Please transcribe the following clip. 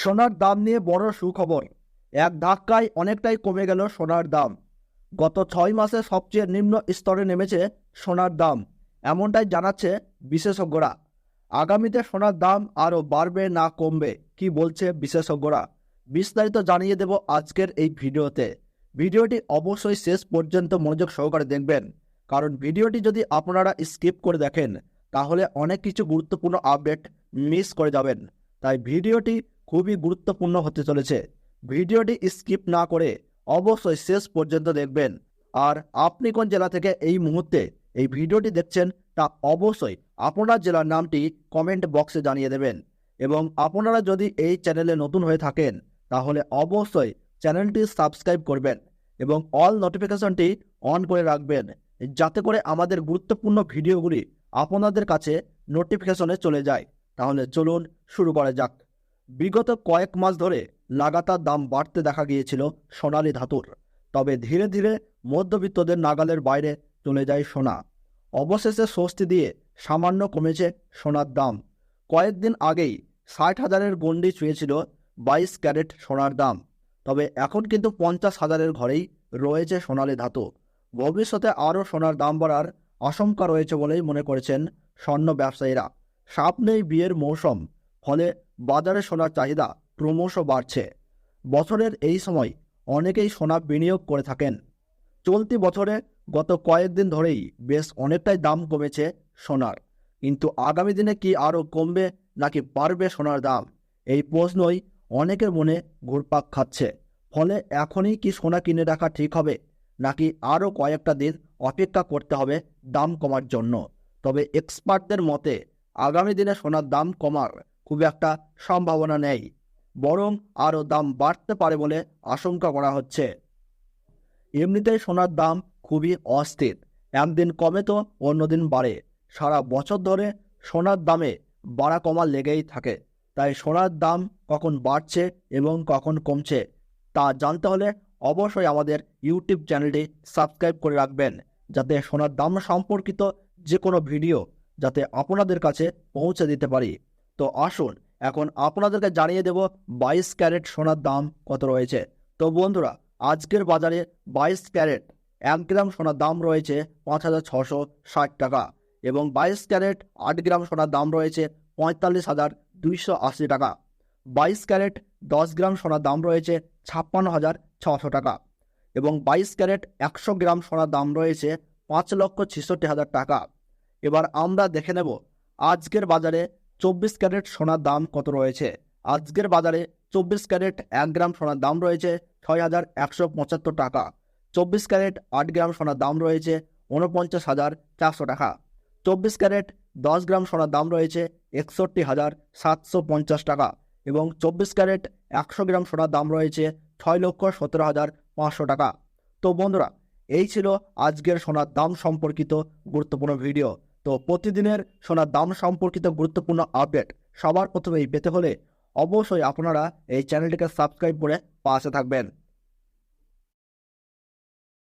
সোনার দাম নিয়ে বড় সুখবর। এক ধাক্কায় অনেকটাই কমে গেল সোনার দাম। গত ছয় মাসে সবচেয়ে নিম্ন স্তরে নেমেছে সোনার দাম, এমনটাই জানাচ্ছে বিশেষজ্ঞরা। আগামীতে সোনার দাম আরও বাড়বে না কমবে, কি বলছে বিশেষজ্ঞরা? বিস্তারিত জানিয়ে দেব আজকের এই ভিডিওতে। ভিডিওটি অবশ্যই শেষ পর্যন্ত মনোযোগ সহকারে দেখবেন, কারণ ভিডিওটি যদি আপনারা স্কিপ করে দেখেন, তাহলে অনেক কিছু গুরুত্বপূর্ণ আপডেট মিস করে যাবেন। তাই ভিডিওটি খুবই গুরুত্বপূর্ণ হতে চলেছে। ভিডিওটি স্কিপ না করে অবশ্যই শেষ পর্যন্ত দেখবেন। আর আপনি কোন জেলা থেকে এই মুহূর্তে এই ভিডিওটি দেখছেন তা অবশ্যই আপনার জেলার নামটি কমেন্ট বক্সে জানিয়ে দেবেন। এবং আপনারা যদি এই চ্যানেলে নতুন হয়ে থাকেন, তাহলে অবশ্যই চ্যানেলটি সাবস্ক্রাইব করবেন এবং অল নোটিফিকেশনটি অন করে রাখবেন, যাতে করে আমাদের গুরুত্বপূর্ণ ভিডিওগুলি আপনাদের কাছে নোটিফিকেশনে চলে যায়। তাহলে চলুন শুরু করা যাক। বিগত কয়েক মাস ধরে লাগাতার দাম বাড়তে দেখা গিয়েছিল সোনালি ধাতুর। তবে ধীরে ধীরে মধ্যবিত্তদের নাগালের বাইরে চলে যায় সোনা। অবশেষে স্বস্তি দিয়ে সামান্য কমেছে সোনার দাম। কয়েকদিন আগেই ষাট হাজারের গণ্ডি ছুঁয়েছিল বাইশ ক্যারেট সোনার দাম। তবে এখন কিন্তু পঞ্চাশ হাজারের ঘরেই রয়েছে সোনালি ধাতু। ভবিষ্যতে আরও সোনার দাম বাড়ার আশঙ্কা রয়েছে বলেই মনে করেছেন স্বর্ণ ব্যবসায়ীরা। সামনেই বিয়ের মৌসুম, ফলে বাজারে সোনার চাহিদা ক্রমশ বাড়ছে। বছরের এই সময় অনেকেই সোনা বিনিয়োগ করে থাকেন। চলতি বছরে গত কয়েকদিন ধরেই বেশ অনেকটাই দাম কমেছে সোনার। কিন্তু আগামী দিনে কি আরও কমবে নাকি বাড়বে সোনার দাম? এই প্রশ্নই অনেকের মনে ঘুরপাক খাচ্ছে। ফলে এখনই কি সোনা কিনে রাখা ঠিক হবে নাকি আরও কয়েকটা দিন অপেক্ষা করতে হবে দাম কমার জন্য? তবে এক্সপার্টদের মতে, আগামী দিনে সোনার দাম কমার খুব একটা সম্ভাবনা নেই, বরং আরও দাম বাড়তে পারে বলে আশঙ্কা করা হচ্ছে। এমনিতেই সোনার দাম খুবই অস্থির। একদিন কমে তো অন্যদিন বাড়ে। সারা বছর ধরে সোনার দামে বাড়া কমা লেগেই থাকে। তাই সোনার দাম কখন বাড়ছে এবং কখন কমছে, তা জানতে হলে অবশ্যই আমাদের ইউটিউব চ্যানেলটি সাবস্ক্রাইব করে রাখবেন, যাতে সোনার দাম সম্পর্কিত যে কোনো ভিডিও যাতে আপনাদের কাছে পৌঁছে দিতে পারি। তো আসুন, এখন আপনাদেরকে জানিয়ে দেব বাইশ ক্যারেট সোনার দাম কত রয়েছে। তো বন্ধুরা, আজকের বাজারে বাইশ ক্যারেট এক গ্রাম সোনার দাম রয়েছে পাঁচ হাজার ছশো ষাট টাকা এবং বাইশ ক্যারেট আট গ্রাম সোনার দাম রয়েছে পঁয়তাল্লিশ হাজার দুইশো আশি টাকা। বাইশ ক্যারেট দশ গ্রাম সোনার দাম রয়েছে ছাপ্পান্ন হাজার ছশো টাকা এবং বাইশ ক্যারেট একশো গ্রাম সোনার দাম রয়েছে পাঁচ লক্ষ ছেষট্টি হাজার টাকা। এবার আমরা দেখে নেব আজকের বাজারে চব্বিশ ক্যারেট সোনার দাম কত রয়েছে? আজকের বাজারে চব্বিশ ক্যারেট এক গ্রাম সোনার দাম রয়েছে ছয় হাজার একশো পঁচাত্তর টাকা। চব্বিশ ক্যারেট আট গ্রাম সোনার দাম রয়েছে উনপঞ্চাশ হাজার চারশো টাকা। চব্বিশ ক্যারেট দশ গ্রাম সোনার দাম রয়েছে একষট্টি হাজার সাতশো পঞ্চাশ টাকা এবং চব্বিশ ক্যারেট একশো গ্রাম সোনার দাম রয়েছে ছয় লক্ষ সতেরো হাজার পাঁচশো টাকা। তো বন্ধুরা, এই ছিল আজকের সোনার দাম সম্পর্কিত গুরুত্বপূর্ণ ভিডিও। তো প্রতিদিনের সোনার দাম সম্পর্কিত গুরুত্বপূর্ণ আপডেট সবার প্রথমেই পেতে হলে অবশ্যই আপনারা এই চ্যানেলটিকে সাবস্ক্রাইব করে পাশে থাকবেন।